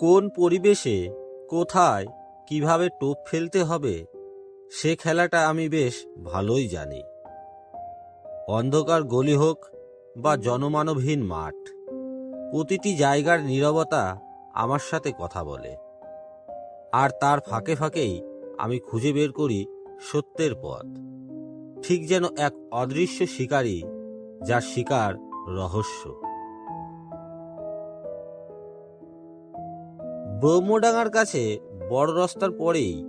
কোন পরিবেশে, কোথায়, কীভাবে টোপ ফেলতে হবে, সে খেলাটা আমি বেশ ভালোই জানি। অন্ধকার গলি হোক বা জনমানবহীন মাঠ, প্রতিটি জায়গার নীরবতা আমার সাথে কথা বলে। আর তার ফাঁকে ফাঁকেই আমি খুঁজে বের করি সত্যের পথ, ঠিক যেন এক অদৃশ্য শিকারী যার শিকার রহস্য। ব্রহ্মডাঙ্গার কাছে বড় রাস্তার পরেই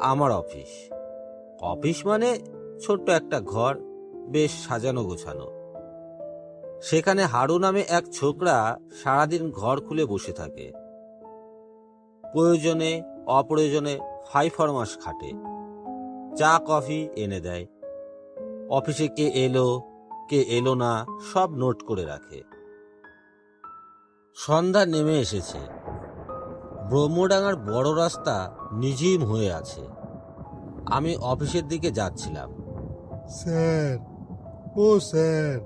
আমার অফিস। অফিস মানে ছোট্ট একটা ঘর, বেশ সাজানো গোছানো। সেখানে হাড়ু নামে এক ছোকরা সারাদিন ঘর খুলে বসে থাকে। প্রয়োজনে, অপ্রয়োজনে ফাই ফরমাস খাটে। চা, কফি এনে দেয়। অফিসে কে এলো কে এলো না সব নোট করে রাখে। সন্ধ্যা নেমে এসেছে। ব্রহ্মডাঙ্গার বড় রাস্তা নিঝিম হয়ে আছে। আমি অফিসের দিকে যাচ্ছিলাম। স্যার ও স্যার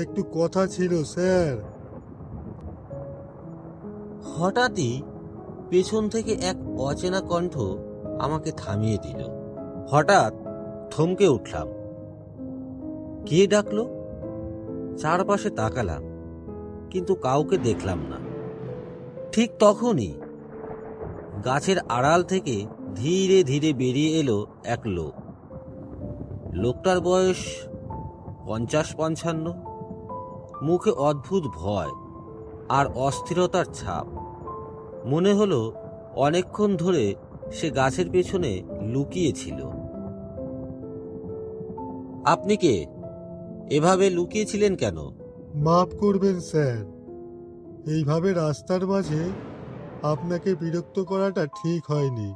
একটু কথা ছিল স্যার। হঠাৎই পেছন থেকে এক অচেনা কণ্ঠ আমাকে থামিয়ে দিল। হঠাৎ থমকে উঠলাম। কে ডাকলো? চারপাশে তাকালাম কিন্তু কাউকে দেখলাম না। ঠিক তখনই গাছের আড়াল থেকে ধীরে ধীরে বেরিয়ে এলো এক লোক। লোকটার বয়স পঞ্চাশ পঞ্চান্ন। মুখে অদ্ভুত ভয় আর অস্থিরতার ছাপ। মনে হলো অনেকক্ষণ ধরে সে গাছের পেছনে লুকিয়েছিল আপনি কে? এভাবে লুকিয়েছিলেন কেন? মাফ করবেন, স্যার। এইভাবে রাস্তার মাঝে আপনাকে বিরক্ত করাটা ঠিক হয়নি।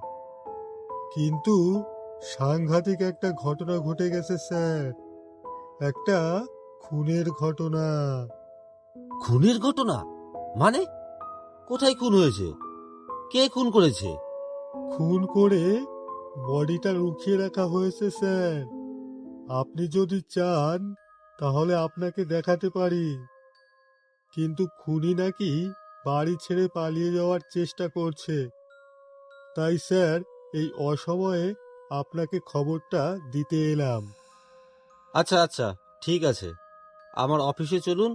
কিন্তু সাংঘাতিক একটা ঘটনা ঘটে গেছে স্যার। একটা খুনের ঘটনা। খুনের ঘটনা? মানে? কোথায় খুন হয়েছে? কে খুন করেছে? খুন করে বডিটা রুখিয়ে রাখা হয়েছে স্যার। আপনি যদি চান তাহলে আপনাকে দেখাতে পারি। কিন্তু খুনি নাকি বাড়ি ছেড়ে পালিয়ে যাওয়ার চেষ্টা করছে। তাই স্যার এই অসময়ে আপনাকে খবরটা দিতে এলাম। আচ্ছা আচ্ছা ঠিক আছে। আমার অফিসে চলুন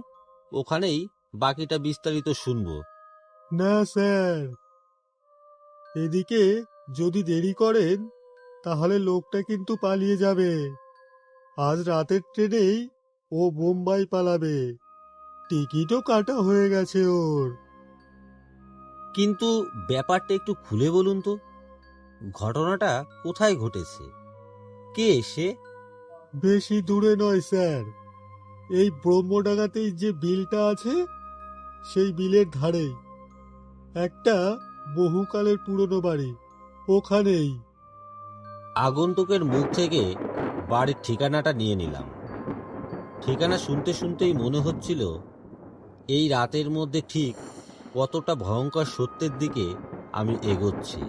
ওখানেই বাকিটা বিস্তারিত শুনব। না স্যার। এদিকে যদি দেরি করেন তাহলে লোকটা কিন্তু পালিয়ে যাবে। আজ রাতের ট্রেনেই ও বোম্বাই পালাবে। টিকিটও কাটা হয়ে গেছে ওর। কিন্তু ব্যাপারটা একটু খুলে বলুন তো। ঘটনাটা কোথায় ঘটেছে? কে সে? বেশি দূরে নয় স্যার। এই ব্রহ্মডাঙ্গাতেই যে বিলটা আছে সেই বিলের ধারেই। একটা বহুকালের পুরনো বাড়ি ওখানেই। আগন্তুকের মুখ থেকে বাড়ির ঠিকানাটা নিয়ে নিলাম। ঠিকানা শুনতে শুনতেই মনে হচ্ছিল এই রাতের মধ্যে ঠিক কতটা ভয়ঙ্কর সত্যের দিকে আমি এগোচ্ছি।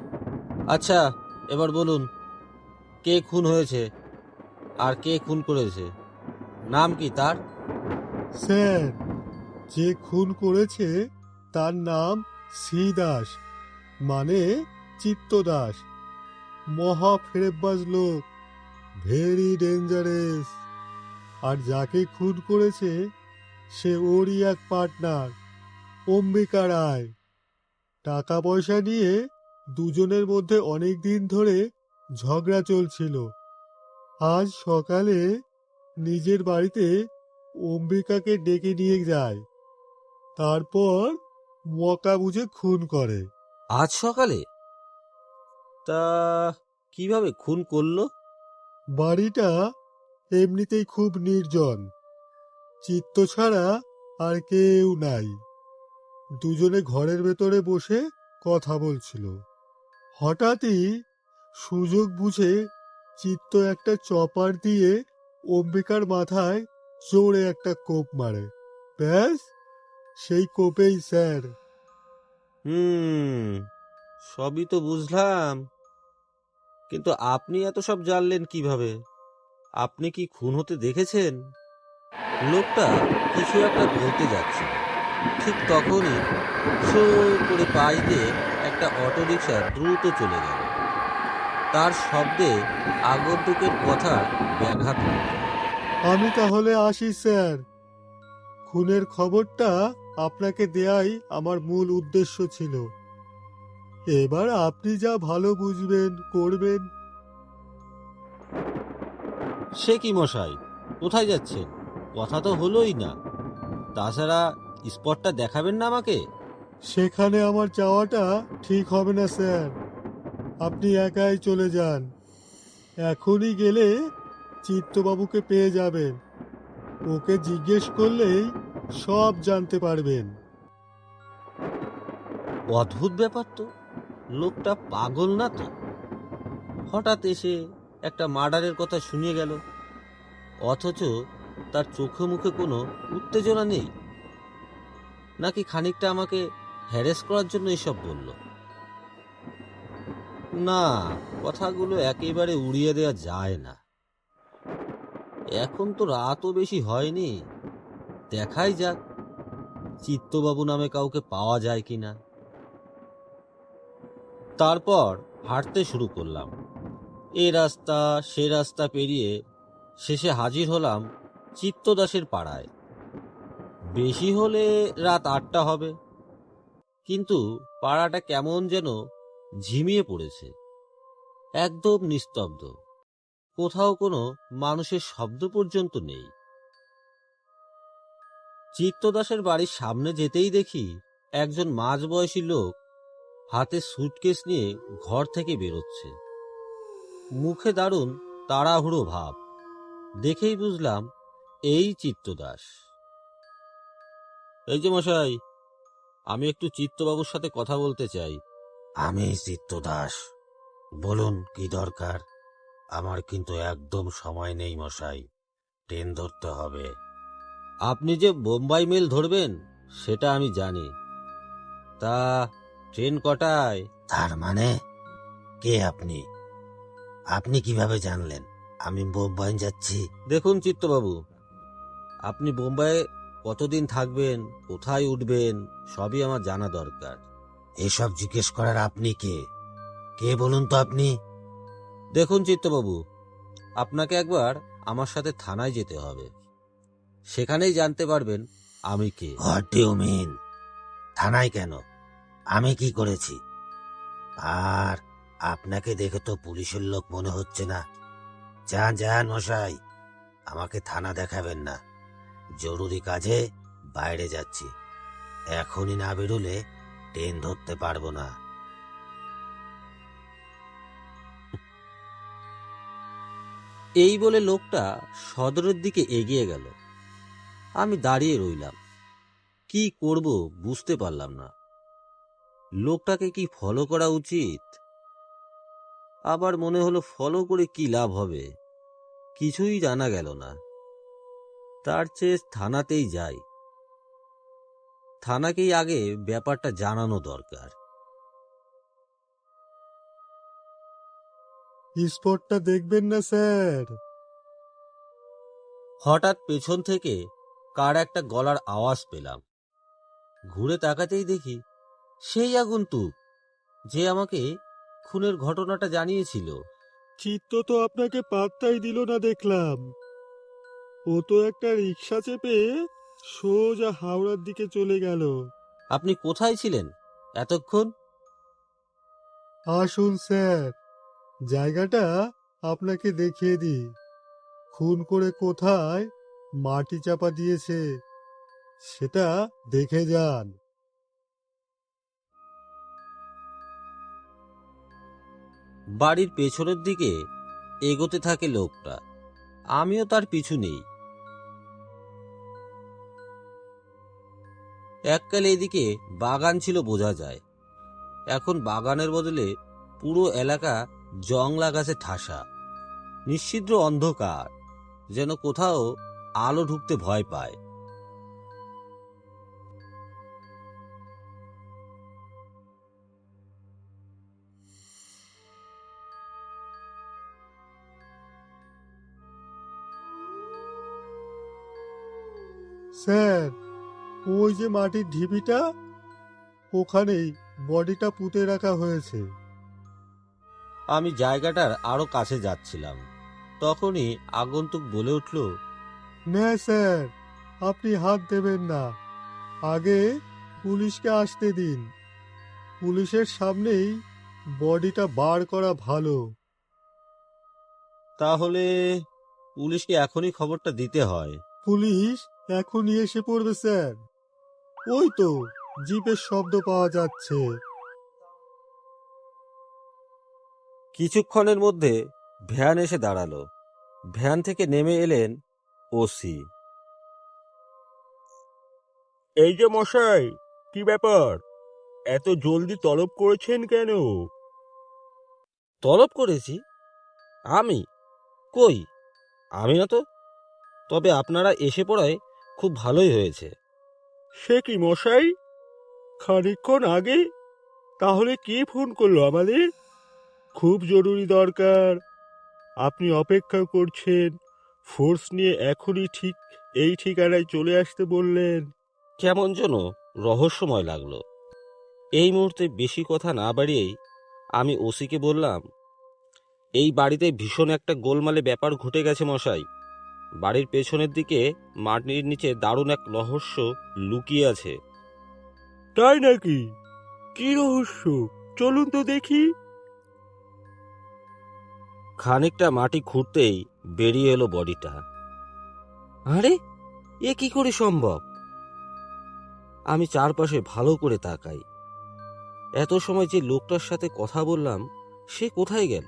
আচ্ছা এবার বলুন, কে খুন হয়েছে আর কে খুন করেছে? নাম কি তার? স্যার, যে খুন করেছে তার নাম শ্রীদাস মানে চিত্তদাস মহা ফেরেব্বাজ লোক, ভেরি ডেঞ্জারেস। আর যাকে খুন করেছে, সে ওরই এক পার্টনার। অম্বিকা রায়। টাকা পয়সা নিয়ে দুজনের মধ্যে অনেক দিন ধরে ঝগড়া চলছিল। আজ সকালে নিজের বাড়িতে অম্বিকাকে ডেকে নিয়ে যায়। তারপর মকা বুঝে খুন করে। আজ সকালে? তা কীভাবে খুন করল? বাড়িটা এমনিতেই খুব নির্জন। চিত্ত ছাড়া আর কেউ নাই। দুজনে ঘরের ভেতরে বসে কথা বলছিল। হঠাৎই সুযোগ বুঝে চিত্ত একটা চপার দিয়ে অম্বিকার মাথায় জোরে একটা কোপ মারে। ব্যাস, সেই কোপেই স্যার। হুম, সবই তো বুঝলাম। কিন্তু আপনি এত সব জানলেন কীভাবে? আপনি কি খুন হতে দেখেছেন? লোকটা কিছু একটা বলতে যাচ্ছে। ঠিক তখনই শো করে পাশ দিয়ে একটা অটোরিকশা দ্রুত চলে গেল। তার শব্দে আগন্তুকের কথা ব্যাঘাত আমি তাহলে আসি স্যার। খুনের খবরটা আপনাকে দেয়াই আমার মূল উদ্দেশ্য ছিল। এবার আপনি যা ভালো বুঝবেন করবেন। সে কি মশাই? কোথায় যাচ্ছেন? কথা তো হলোই না। তাছাড়া স্পটটা দেখাবেন না আমাকে? সেখানে আমার যাওয়াটা ঠিক হবে না স্যার। আপনি একাই চলে যান। এখনই গেলে চিত্তবাবুকে পেয়ে যাবেন। ওকে জিজ্ঞেস করলেই সব জানতে পারবেন। অদ্ভুত ব্যাপার তো। লোকটা পাগল না তো? হঠাৎ এসে একটা মার্ডারের কথা শুনিয়ে গেল। অথচ তার চোখে মুখে কোনো উত্তেজনা নেই। নাকি খানিকটা আমাকে হ্যারেস করার জন্য এসব বলল? না, কথাগুলো একেবারে উড়িয়ে দেওয়া যায় না। এখন তো রাতও বেশি হয়নি। দেখাই যাক, চিত্তবাবু নামে কাউকে পাওয়া যায় কিনা। তারপর হাঁটতে শুরু করলাম। এ রাস্তা, সে রাস্তা পেরিয়ে শেষে হাজির হলাম চিত্তদাসের পাড়ায়। বেশি হলে রাত আটটা হবে। কিন্তু পাড়াটা কেমন যেন ঝিমিয়ে পড়েছে। একদম নিস্তব্ধ। কোথাও কোনো মানুষের শব্দ পর্যন্ত নেই। চিত্তদাসের বাড়ির সামনে যেতেই দেখি একজন মাঝবয়সী লোক হাতে সুটকেস নিয়ে ঘর থেকে বেরোচ্ছে। মুখে দারুণ তাড়াহুড়ো ভাব। দেখেই বুঝলাম, এই চিত্তদাস। এই যে মশাই আমি একটু চিত্তবাবুর সাথে কথা বলতে চাই। আমি চিত্তদাস। বলুন কি দরকার? আমার কিন্তু একদম সময় নেই মশাই। ট্রেন ধরতে হবে। আপনি যে বোম্বাই মেল ধরবেন সেটা আমি জানি। তা ট্রেন কটায়? তার মানে কে আপনি? আপনি কীভাবে জানলেন? আমি বোম্বাই যাচ্ছি। দেখুন চিত্তবাবু আপনি বোম্বাইয়ে কতদিন থাকবেন কোথায় উঠবেন সবই আমার জানা দরকার। এসব জিজ্ঞেস করার আপনি কে? কে বলুন তো আপনি? দেখুন চিত্তবাবু আপনাকে একবার আমার সাথে থানায় যেতে হবে। সেখানেই জানতে পারবেন আমি কে। হোয়াট ডু মিন থানায় কেন? আমি কি করেছি? আর আপনাকে দেখে তো পুলিশের লোক মনে হচ্ছে না। যান যান মশাই আমাকে থানা দেখাবেন না। জরুরি কাজে বাইরে যাচ্ছি। এখনই না বেরোলে ট্রেন ধরতে পারব না। এই বলে লোকটা সদরের দিকে এগিয়ে গেল। আমি দাঁড়িয়ে রইলাম। কি করব বুঝতে পারলাম না। লোকটাকে কি ফলো করা উচিত? আবার মনে হলো ফলো করে কি লাভ হবে? কিছুই জানা গেল না। তার চেয়ে থানাতেই যাই। থানাকেই আগে ব্যাপারটা জানানো দরকার। স্পটটা দেখবেন না স্যার। হঠাৎ পেছন থেকে কার একটা গলার আওয়াজ পেলাম। ঘুরে তাকাতেই দেখি সেই আগন্তুক যে আমাকে খুনের ঘটনাটা জানিয়েছিল। চিত্ত তো আপনাকে পাত্তাই দিল না দেখলাম। ও তো একটা রিক্সা চেপে সোজা হাওড়ার দিকে চলে গেল। আপনি কোথায় ছিলেন? এতক্ষণ? আসুন স্যার। জায়গাটা আপনাকে দেখিয়ে দিই। খুন করে কোথায় মাটি চাপা দিয়েছে সেটা দেখে যান। বাড়ির পেছনের দিকে এগোতে থাকে লোকটা। আমিও তার পিছু নেই। এককাল এদিকে বাগান ছিল বোঝা যায়। এখন বাগানের বদলে পুরো এলাকা জংলা গাছে ঠাসা। নিশ্ছিদ্র অন্ধকার, যেন কোথাও আলো ঢুকতে ভয় পায়। স্যার ওই যে মাটির ঢিবিটা ওখানেই বডিটা পুঁতে রাখা হয়েছে। আমি জায়গাটার আরও কাছে যাচ্ছিলাম। তখনই আগন্তুক বলে উঠল না স্যার আপনি হাত দেবেন না। আগে পুলিশকে আসতে দিন। পুলিশের সামনেই বডিটা বার করা ভালো। তাহলে পুলিশকে এখনই খবরটা দিতে হয়। পুলিশ এখনই এসে পড়বে স্যার। ওই তো জিপের শব্দ পাওয়া যাচ্ছে। কিছুক্ষণের মধ্যে ভ্যান এসে দাঁড়াল। ভ্যান থেকে নেমে এলেন ওসি। এই যে মশাই কি ব্যাপার? এত জলদি তলব করেছেন কেন? তলব করেছি? আমি? কই? আমি না তো? তবে আপনারা এসে পড়ায় খুব ভালোই হয়েছে। সে কি মশাই? খানিকক্ষণ আগে? তাহলে কে ফোন করল আমাদের? খুব জরুরি দরকার। আপনি অপেক্ষা করছেন। ফোর্স নিয়ে এখনই ঠিক এই ঠিকানায় চলে আসতে বললেন। কেমন যেন রহস্যময় লাগল। এই মুহূর্তে বেশি কথা না বাড়িয়েই আমি ওসিকে বললাম, এই বাড়িতে ভীষণ একটা গোলমালে ব্যাপার ঘটে গেছে মশাই। বাড়ির পেছনের দিকে মাটির নিচে দারুণ এক রহস্য লুকিয়ে আছে। তাই নাকি? কি রহস্য? চলুন তো দেখি। খানিকটা মাটি খুঁড়তেই বেরিয়ে এলো বডিটা। আরে এ কি করে সম্ভব? আমি চারপাশে ভালো করে তাকাই। এত সময় যে লোকটার সাথে কথা বললাম সে কোথায় গেল?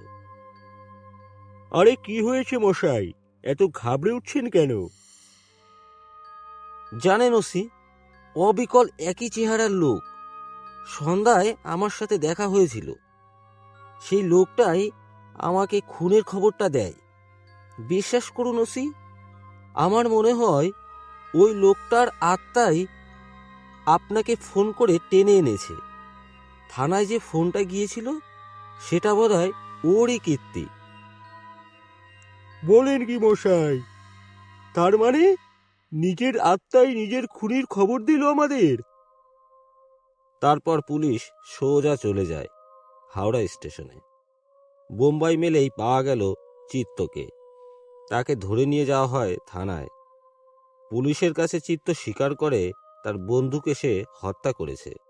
আরে কি হয়েছে মশাই? এত ঘাবড়ে উঠছেন কেন? জানেন ওসি, অবিকল একই চেহারার লোক। সন্ধ্যায় আমার সাথে দেখা হয়েছিল। সেই লোকটাই আমাকে খুনের খবরটা দেয়। বিশ্বাস করুন ওসি, আমার মনে হয় ওই লোকটার আত্মাই আপনাকে ফোন করে টেনে এনেছে। থানায় যে ফোনটা গিয়েছিল, সেটা বোধ হয় ওরই কীর্তি। বলেন কি মশাই। তার মানে নিজের আত্মাই নিজের খুনির খবর দিল আমাদের? তারপর পুলিশ সোজা চলে যায় হাওড়া স্টেশনে। বোম্বাই মেলেই পাওয়া গেল চিত্তকে। তাকে ধরে নিয়ে যাওয়া হয় থানায়। পুলিশের কাছে চিত্ত স্বীকার করে তার বন্ধুকে সে হত্যা করেছে।